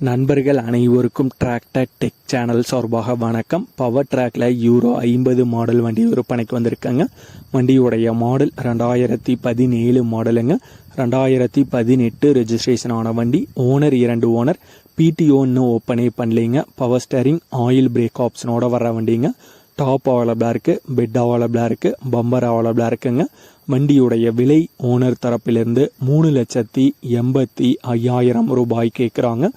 நண்பர்கள் அனைவருக்கும் tractor tech channel சார்பாக வணக்கம். பவர் ட்ராக்ல யூரோ ஐம்பது மாடல் வண்டி விற்பனைக்கு வந்திருக்காங்க. வண்டியுடைய மாடல் ரெண்டாயிரத்தி பதினேழு மாடலுங்க ரெண்டாயிரத்தி பதினெட்டு ரெஜிஸ்ட்ரேஷன் ஆன வண்டி. ஓனர் இரண்டு ஓனர் பிடிஓ இன்னும் ஓப்பனே பண்ணலைங்க. பவர் ஸ்டேரிங் ஆயில் பிரேக் ஆப்ஷனோட வர வண்டிங்க. டாப் அவைலபிளாக இருக்குது பெட் அவைலபிளாக இருக்குது பம்பர் அவைலபிளாக இருக்குங்க. வண்டியுடைய விலை ஓனர் தரப்பிலிருந்து மூணு லட்சத்தி எண்பத்தி ஐயாயிரம் ரூபாய் கேட்குறாங்க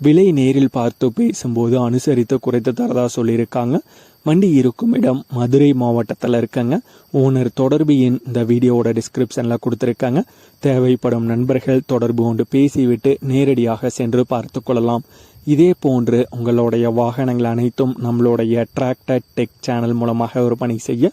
விலை நேரில் பார்த்து பேசும்போது அனுசரித்து குறைத்து தரதா சொல்லியிருக்காங்க. வண்டி இருக்கும் இடம் மதுரை மாவட்டத்தில் இருக்கங்க. ஓனர் தொடர்பு எண் இந்த வீடியோவோட டிஸ்கிரிப்ஷனில் கொடுத்துருக்காங்க. தேவைப்படும் நண்பர்கள் தொடர்பு கொண்டு பேசிவிட்டு நேரடியாக சென்று பார்த்து கொள்ளலாம். இதே போன்று உங்களுடைய வாகனங்கள் அனைத்தும் நம்மளுடைய டிராக்டர் டெக் சேனல் மூலமாக விற்பனை செய்ய